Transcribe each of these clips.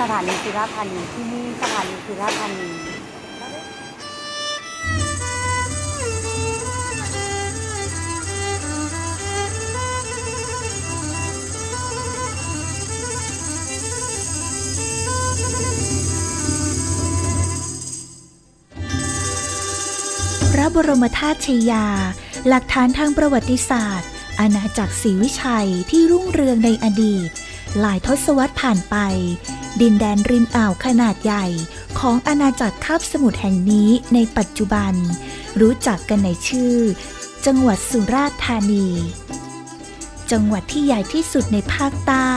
สถานีสุราษฎร์ธานีที่นี่สถานีสุราษฎร์ธานีพระบรมธาตุชยา หลักฐานทางประวัติศาสตร์ อาณาจักรศรีวิชัยที่รุ่งเรืองในอดีต หลายทศวรรษผ่านไป ดินแดนริมอ่าวขนาดใหญ่ของอาณาจักรคาบสมุทรแห่งนี้ในปัจจุบัน รู้จักกันในชื่อ จังหวัดสุราษฎร์ธานี จังหวัดที่ใหญ่ที่สุดในภาคใต้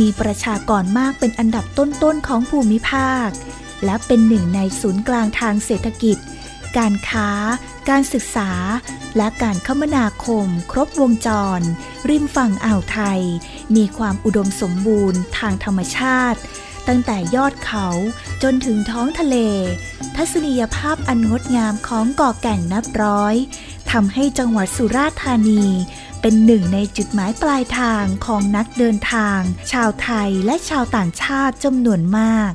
มีประชากรมากเป็นอันดับต้นๆของภูมิภาค และเป็นหนึ่งในศูนย์กลางทางเศรษฐกิจ การค้า การศึกษา และการคมนาคม ครบวงจร ริมฝั่งอ่าวไทย มีความอุดมสมบูรณ์ทางธรรมชาติ ตั้งแต่ยอดเขาจนถึงท้องทะเล ทัศนียภาพอันงดงามของเกาะแก่งนับร้อยทำให้จังหวัดสุราษฎร์ธานีเป็นหนึ่งในจุดหมายปลายทางของนักเดินทาง ชาวไทยและชาวต่างชาติจำนวนมาก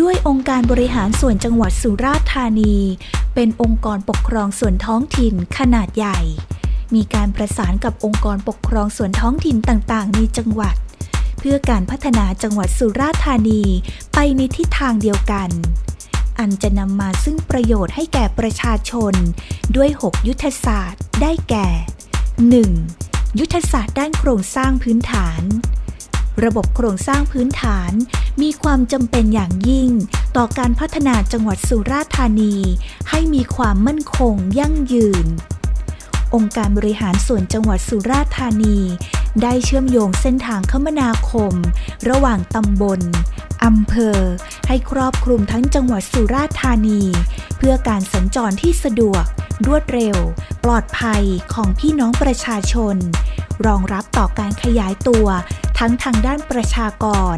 ด้วยองค์การบริหารส่วนจังหวัดสุราษฎร์ธานี เป็นองค์กรปกครองส่วนท้องถิ่นขนาดใหญ่ มีการประสานกับองค์กรปกครองส่วนท้องถิ่นต่าง ๆ ในจังหวัด เพื่อการพัฒนาจังหวัดสุราษฎร์ธานีไปในทิศทางเดียวกัน อันจะนำมาซึ่งประโยชน์ให้แก่ประชาชน ด้วย 6 ยุทธศาสตร์ ได้แก่ 1. ยุทธศาสตร์ด้านโครงสร้างพื้นฐาน ระบบโครงสร้างพื้นฐาน มีความจำเป็นอย่างยิ่ง ต่อการพัฒนาจังหวัดสุราษฎร์ธานี ให้มีความมั่นคงยั่งยืน องค์การบริหารส่วนจังหวัดสุราษฎร์ธานี ได้เชื่อมโยงเส้นทางคมนาคม ระหว่างตำบลอำเภอ ให้ครอบคลุมทั้งจังหวัดสุราษฎร์ธานี เพื่อการสัญจรที่สะดวก รวดเร็ว ปลอดภัยของพี่น้องประชาชน รองรับต่อการขยายตัว ทั้งทางด้านประชากร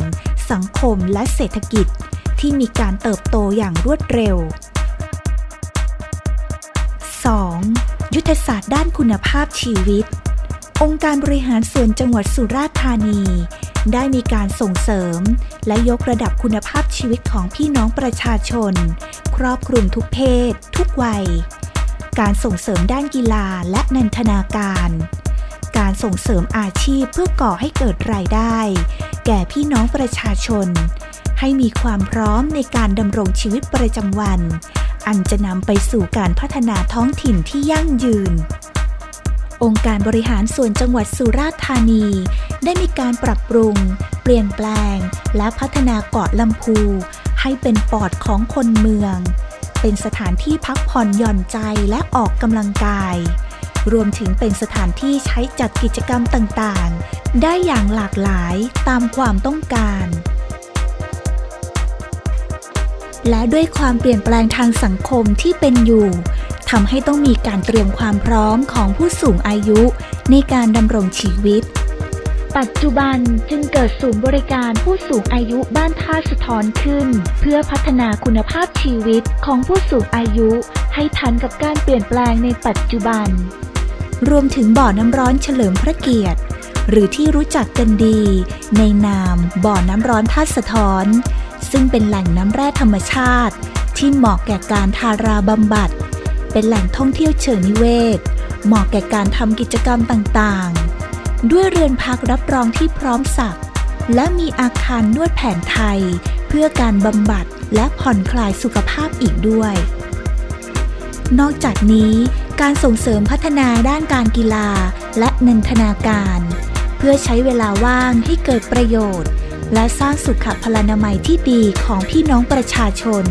สังคมและเศรษฐกิจ ที่มีการเติบโตอย่างรวดเร็ว ยุทธศาสตร์ด้านคุณภาพชีวิต องค์การบริหารส่วนจังหวัดสุราษฎร์ธานี ได้มีการส่งเสริม และยกระดับคุณภาพชีวิตของพี่น้องประชาชน ครอบคลุมทุกเพศ ทุกวัย การส่งเสริมด้านกีฬาและนันทนาการ การส่งเสริมอาชีพเพื่อก่อให้เกิดรายได้ แก่พี่น้องประชาชน ให้มีความพร้อมในการดำรงชีวิตประจำวัน อันจะนำไปสู่การพัฒนาท้องถิ่นที่ยั่งยืน องค์การบริหารส่วนจังหวัดสุราษฎร์ธานี ได้มีการปรับปรุง เปลี่ยนแปลง และพัฒนาเกาะลำพู ให้เป็นปอดของคนเมือง เป็นสถานที่พักผ่อนหย่อนใจและออกกำลังกาย รวมถึงเป็นสถานที่ใช้จัดกิจกรรมต่างๆ ได้อย่างหลากหลายตามความต้องการ และด้วยความเปลี่ยนแปลงทางสังคมที่เป็นอยู่ทำให้ต้องมีการเตรียมความพร้อมของผู้สูงอายุในการดำรงชีวิต ปัจจุบันจึงเกิดศูนย์บริการผู้สูงอายุบ้านท่าสะท้อนขึ้น เพื่อพัฒนาคุณภาพชีวิตของผู้สูงอายุให้ทันกับการเปลี่ยนแปลงในปัจจุบัน รวมถึงบ่อน้ำร้อนเฉลิมพระเกียรติ หรือที่รู้จักกันดี ในนามบ่อน้ำร้อนท่าสะท้อน ซึ่งเป็นแหล่งน้ำแร่ธรรมชาติ ที่เหมาะแก่การทาราบำบัด เป็นแหล่งท่องเที่ยวเชิงนิเวศ เหมาะแก่การทำกิจกรรมต่างๆ ด้วยเรือนพักรับรองที่พร้อมสักและมีอาคารนวดแผนไทย เพื่อการบำบัดและผ่อนคลายสุขภาพอีกด้วย นอกจากนี้การส่งเสริมพัฒนาด้านการกีฬาและนันทนาการ เพื่อใช้เวลาว่างให้เกิดประโยชน์ และสร้างสุขพลานามัยที่ดีของพี่น้องประชาชน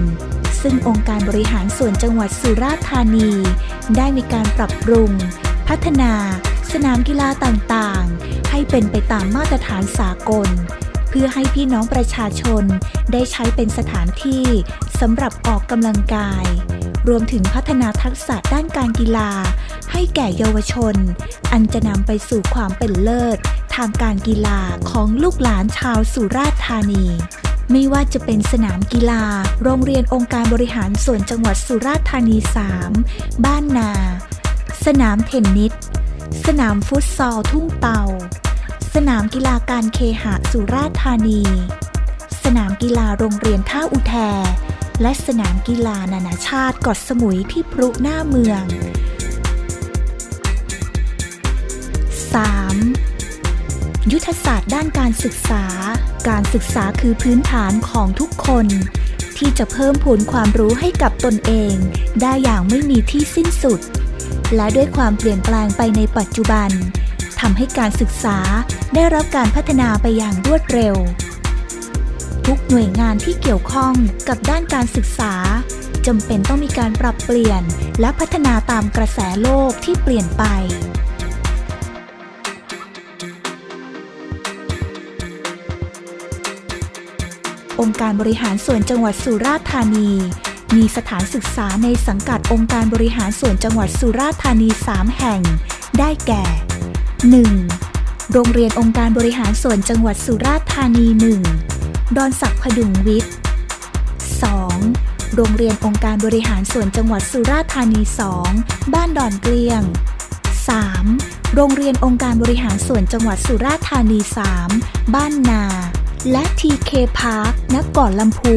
ซึ่งองค์การบริหารส่วนจังหวัดสุราษฎร์ธานี ได้มีการปรับปรุง พัฒนา สนามกีฬาต่างๆ ให้เป็นไปตามมาตรฐานสากล เพื่อให้พี่น้องประชาชนได้ใช้เป็นสถานที่สำหรับออกกำลังกาย รวมถึงพัฒนาทักษะด้านการกีฬา ให้แก่เยาวชน อันจะนำไปสู่ความเป็นเลิศ ทางการกีฬาของลูกหลานชาวสุราษฎร์ธานีไม่ว่าจะเป็นสนามกีฬา โรงเรียนองค์การบริหารส่วนจังหวัดสุราษฎร์ธานี 3 บ้านนา สนามเทนนิส สนามฟุตซอลทุ่งเตา สนามกีฬาการเคหะสุราษฎร์ธานี สนามกีฬาโรงเรียนท่าอุแท และสนามกีฬานานาชาติเกาะสมุยที่พรุหน้าเมือง 3. ยุทธศาสตร์ด้านการศึกษา การศึกษาคือพื้นฐานของทุกคน ที่จะเพิ่มผลความรู้ให้กับตนเอง ได้อย่างไม่มีที่สิ้นสุด และด้วยความเปลี่ยนแปลงไปในปัจจุบันทำให้การศึกษาได้รับการพัฒนาไปอย่างรวดเร็ว ทุกหน่วยงานที่เกี่ยวข้องกับด้านการศึกษาจำเป็นต้องมีการปรับเปลี่ยน และพัฒนาตามกระแสโลกที่เปลี่ยนไปองค์การบริหารส่วนจังหวัดสุราษฎร์ธานี มีสถานศึกษาในสังกัดองค์การบริหารส่วนจังหวัดสุราษฎร์ธานี 3 แห่ง ได้แก่ 1. โรงเรียนองค์การบริหารส่วนจังหวัดสุราษฎร์ธานี 1 ดอนศักดิ์พดุงวิทย์ 2. โรงเรียนองค์การบริหารส่วนจังหวัดสุราษฎร์ธานี 2 บ้านดอนเกลียง 3. โรงเรียนองค์การบริหารส่วนจังหวัดสุราษฎร์ธานี 3 บ้านนา และ TK Park ณเกาะลำพู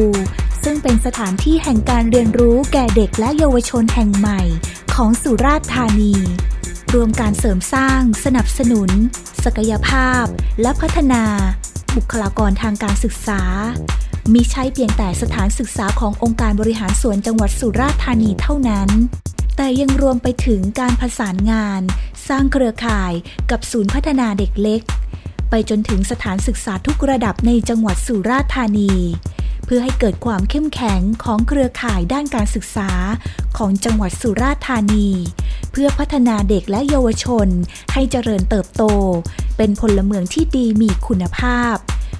ซึ่งเป็นสถานที่แห่งการเรียนรู้แก่เด็กและเยาวชนแห่งใหม่ของสุราษฎร์ธานี รวมการเสริมสร้าง สนับสนุน ศักยภาพ และพัฒนา บุคลากรทางการศึกษา มิใช่เพียงแต่สถานศึกษาขององค์การบริหารส่วนจังหวัดสุราษฎร์ธานีเท่านั้น แต่ยังรวมไปถึงการผสานงาน สร้างเครือข่ายกับศูนย์พัฒนาเด็กเล็ก ไปจนถึงสถานศึกษาทุกระดับในจังหวัดสุราษฎร์ธานีเพื่อให้เกิดความเข้มแข็งของเครือข่ายด้านการศึกษาของจังหวัดสุราษฎร์ธานี เพื่อพัฒนาเด็กและเยาวชน ให้เจริญเติบโต เป็นพลเมืองที่ดีมีคุณภาพ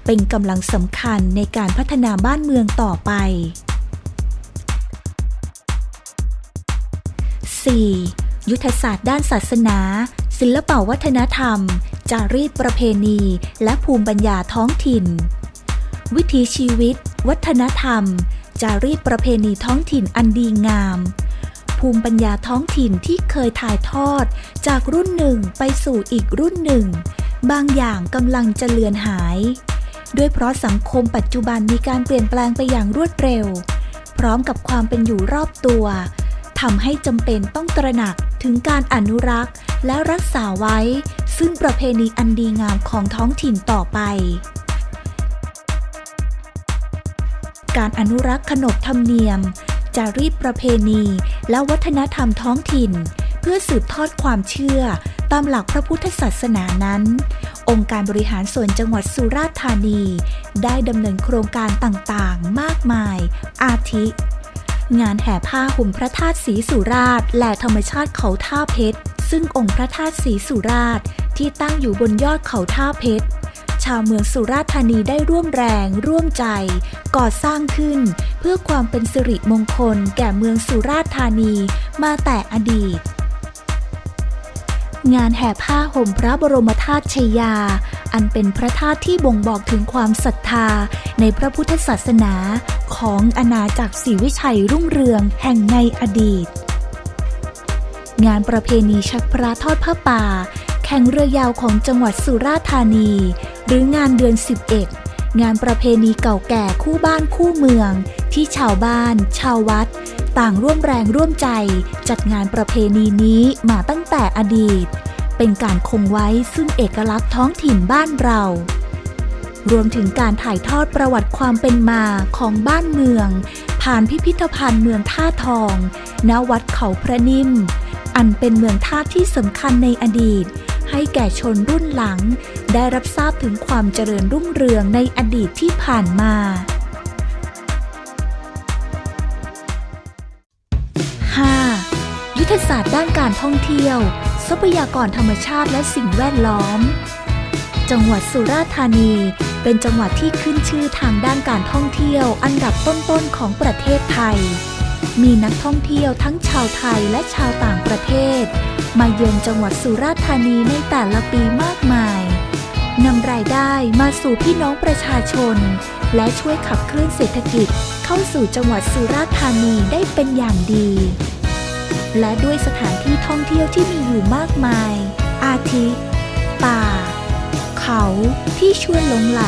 เป็นกำลังสำคัญในการพัฒนาบ้านเมืองต่อไป 4. ยุทธศาสตร์ด้านศาสนา ศิลปวัฒนธรรม จารีตประเพณี และภูมิปัญญาท้องถิ่น วิถีชีวิต วัฒนธรรม จารีตประเพณีท้องถิ่นอันดีงาม ภูมิปัญญาท้องถิ่นที่เคยถ่ายทอด จากรุ่นหนึ่งไปสู่อีกรุ่นหนึ่ง บางอย่างกำลังจะเลือนหาย ด้วยเพราะสังคมปัจจุบันมีการเปลี่ยนแปลงไปอย่างรวดเร็ว พร้อมกับความเป็นอยู่รอบตัวทำให้จำเป็นต้องตระหนักถึงการอนุรักษ์และรักษาไว้ ซึ่งประเพณีอันดีงามของท้องถิ่นต่อไป การอนุรักษ์ขนบธรรมเนียม จารีตประเพณี และวัฒนธรรมท้องถิ่น เพื่อสืบทอดความเชื่อ ตามหลักพระพุทธศาสนานั้น องค์การบริหารส่วนจังหวัดสุราษฎร์ธานี ได้ดำเนินโครงการต่างๆ มากมาย อาทิ งานแห่ผ้าห่มพระธาตุศรีสุราษฎร์และธรรมชาติเขาท่าเพชรซึ่งองค์พระธาตุศรีสุราษฎร์ที่ตั้งอยู่บนยอดเขาท่าเพชร ชาวเมืองสุราษฎร์ธานีได้ร่วมแรงร่วมใจ ก่อสร้างขึ้น เพื่อความเป็นสิริมงคลแก่เมืองสุราษฎร์ธานีมาแต่อดีต งานแห่ผ้าห่มพระบรมธาตุชยา อันเป็นพระธาตุที่บ่งบอกถึงความศรัทธาในพระพุทธศาสนาของอาณาจักรศรีวิชัยรุ่งเรืองแห่งในอดีต งานประเพณีชักพระทอดผ้าป่าแข่งเรือยาวของจังหวัดสุราษฎร์ธานี หรืองานเดือน 11 งานประเพณีเก่าแก่คู่บ้านคู่เมือง ที่ชาวบ้าน ชาววัด ต่างร่วมแรงร่วมใจ จัดงานประเพณีนี้มาตั้งแต่อดีต เป็นการคงไว้ซึ่งเอกลักษณ์ท้องถิ่นบ้านเรา รวมถึงการถ่ายทอดประวัติความเป็นมาของบ้านเมือง ผ่านพิพิธภัณฑ์เมืองท่าทอง ณ วัดเขาพระนิ่ม อันเป็นเมืองท่าที่สำคัญในอดีตให้แก่ชนรุ่นหลัง ได้รับทราบถึงความเจริญรุ่งเรืองในอดีตที่ผ่านมา 5. ยุทธศาสตร์ด้านการท่องเที่ยว ทรัพยากรธรรมชาติและสิ่งแวดล้อม จังหวัดสุราษฎร์ธานี เป็นจังหวัดที่ขึ้นชื่อทางด้านการท่องเที่ยว อันดับต้นๆของประเทศไทย มีนักท่องเที่ยวทั้งชาวไทยและชาวต่างประเทศ มาเยือนจังหวัดสุราษฎร์ธานีในแต่ละปีมากมาย นำรายได้มาสู่พี่น้องประชาชน และช่วยขับเคลื่อนเศรษฐกิจเข้าสู่จังหวัดสุราษฎร์ธานีได้เป็นอย่างดี และด้วยสถานที่ท่องเที่ยวที่มีอยู่มากมาย อาทิ ป่า เขาที่ชวนหลงไหล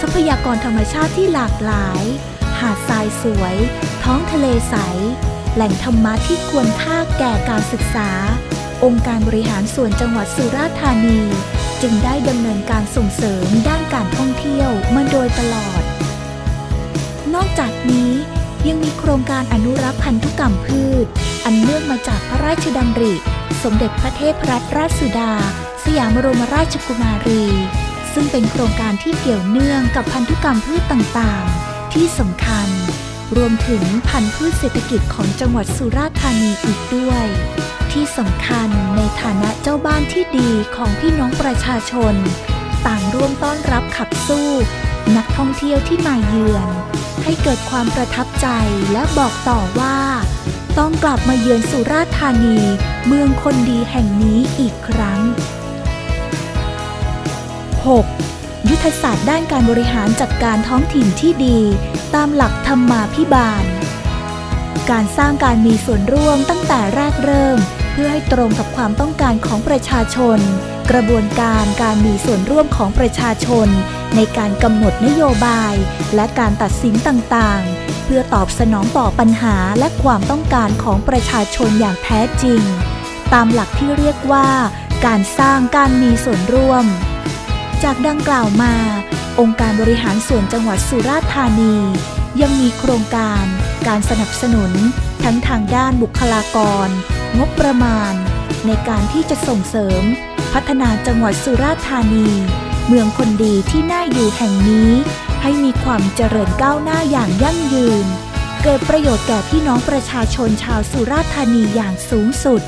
ทรัพยากรธรรมชาติที่หลากหลาย หาดทรายสวย ท้องทะเลใส แหล่งธรรมะที่ควรค่าแก่การศึกษา องค์การบริหารส่วนจังหวัดสุราษฎร์ธานี จึงได้ดำเนินการส่งเสริมด้านการท่องเที่ยวมาโดยตลอด นอกจากนี้ยังมีโครงการอนุรักษ์พันธุกรรมพืช อันเนื่องมาจากพระราชดำริ สมเด็จพระเทพรัตนราชสุดา สยามบรมราชกุมารี ซึ่งเป็นโครงการที่เกี่ยวเนื่องกับพันธุกรรมพืชต่างๆ ที่สำคัญ รวมถึงพันธุ์พืชเศรษฐกิจของจังหวัดสุราษฎร์ธานีอีกด้วย ที่สำคัญในฐานะเจ้าบ้านที่ดีของพี่น้องประชาชน ต่างร่วมต้อนรับขับสู้ นักท่องเที่ยวที่มาเยือน ให้เกิดความประทับใจและบอกต่อว่า ต้องกลับมาเยือนสุราษฎร์ธานี เมืองคนดีแห่งนี้อีกครั้ง 6. ยุทธศาสตร์ด้านการบริหารจัดการท้องถิ่นที่ดี ตามหลักธรรมาภิบาล การสร้างการมีส่วนร่วมตั้งแต่แรกเริ่ม เพื่อให้ตรงกับความต้องการของประชาชน กระบวนการการมีส่วนร่วมของประชาชน ในการกำหนดนโยบาย และการตัดสินต่างๆ เพื่อตอบสนองต่อปัญหาและความต้องการของประชาชนอย่างแท้จริง ตามหลักที่เรียกว่า การสร้างการมีส่วนร่วม จากดังกล่าวมา องค์การบริหารส่วนจังหวัดสุราษฎร์ธานี ยังมีโครงการ การสนับสนุน ทั้งทางด้านบุคลากร งบประมาณ ในการที่จะส่งเสริม พัฒนาจังหวัดสุราษฎร์ธานี เมืองคนดีที่น่าอยู่แห่งนี้ ให้มีความเจริญก้าวหน้าอย่างยั่งยืน เกิดประโยชน์แก่พี่น้องประชาชนชาวสุราษฎร์ธานีอย่างสูงสุด